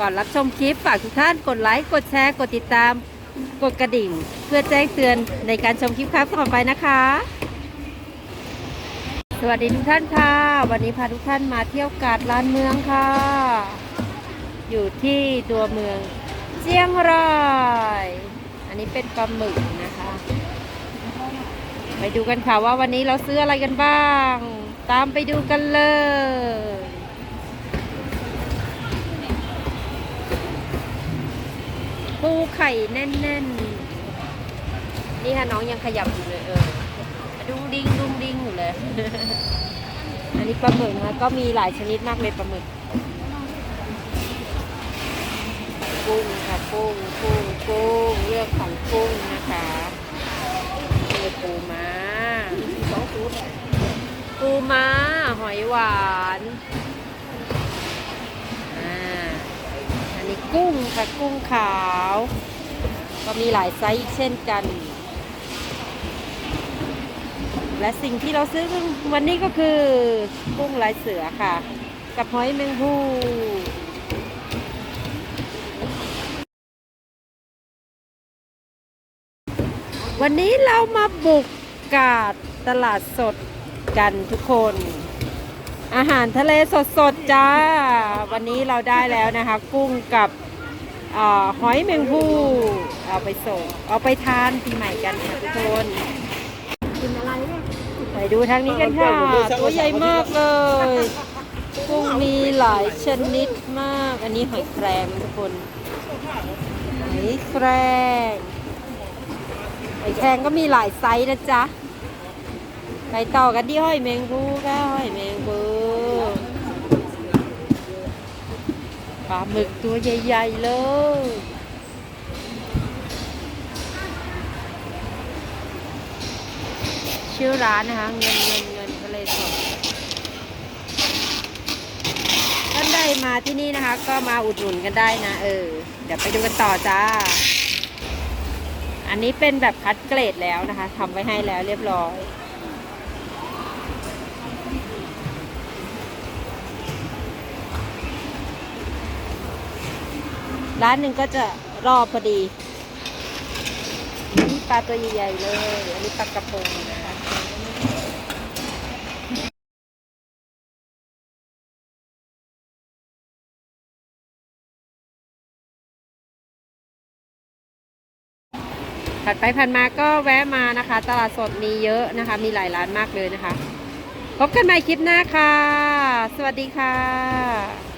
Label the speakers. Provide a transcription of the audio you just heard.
Speaker 1: ก่อนรับชมคลิป ฝากทุกท่านกดไลค์ กดแชร์ กดติดตาม กดกระดิ่ง เพื่อแจ้งเตือนในการชมคลิปครับต่อไปนะคะ สวัสดีทุกท่านค่ะ วันนี้พาทุกท่านมาเที่ยวกาดลานเมืองค่ะ อยู่ที่ตัวเมืองเชียงราย อันนี้เป็นปลาหมึกนะคะ ไปดูกันค่ะว่าวันนี้เราซื้ออะไรกันบ้าง ตามไปดูกันเลย ปูไข่แน่นๆ นี่ค่ะน้องยังขยับอยู่เลยเออดุงดิงดุงดิงอยู่เลย อันนี้ปลาหมึกนะก็มีหลายชนิดมากเลยปลาหมึกกุ้งค่ะกุ้งกุ้งกุ้งเลือกของกุ้งนะคะมีปูม้าสองชุดปูม้าหอยหวานอ่าอันนี้ กุ้งค่ะกุ้งขาว ก็มีหลายไซส์อีกเช่นกัน และสิ่งที่เราซื้อวันนี้ก็คือกุ้งลายเสือค่ะ กับหอยแมงภูวันนี้เรามาบุกกาดตลาดสดกันทุกคน อาหารทะเลสดๆจ้า วันนี้เราได้แล้วนะคะ กุ้งกับอหอยแมงภู่เอาไปส่ง เอาไปทานปีใหม่กันค่ะทุกคนไปดูทางนี้กันค่ะ ตัวใหญ่มากเลย กุ้งมีหลายชนิดมาก อันนี้หอยแครงทุกคนหอยแครงหอยแครงก็มีหลายไซส์นะจ๊ะไปต่อกันที่หอยแมงภู่ค่ะหอยแมงภู่ ปลาหมึกตัวใหญ่ ๆ เลย ชื่อร้านนะคะ เงินเงินเงินทะเลสดท่านใดมาที่นี่นะคะ ก็มาอุดหนุนกันได้นะ เออ เดี๋ยวไปดูกันต่อจ้า อันนี้เป็นแบบคัดเกรดแล้วนะคะทำไว้ให้แล้วเรียบร้อย ร้านหนึ่งก็จะรอบพอดีนี่ปลาตัวใหญ่ๆเลยอันนี้ปลากระพงนะคะผ่านไปผ่านมาก็แวะมานะคะ ตลาดสดมีเยอะนะคะ มีหลายร้านมากเลยนะคะ พบกันใหม่คลิปหน้าค่ะ สวัสดีค่ะ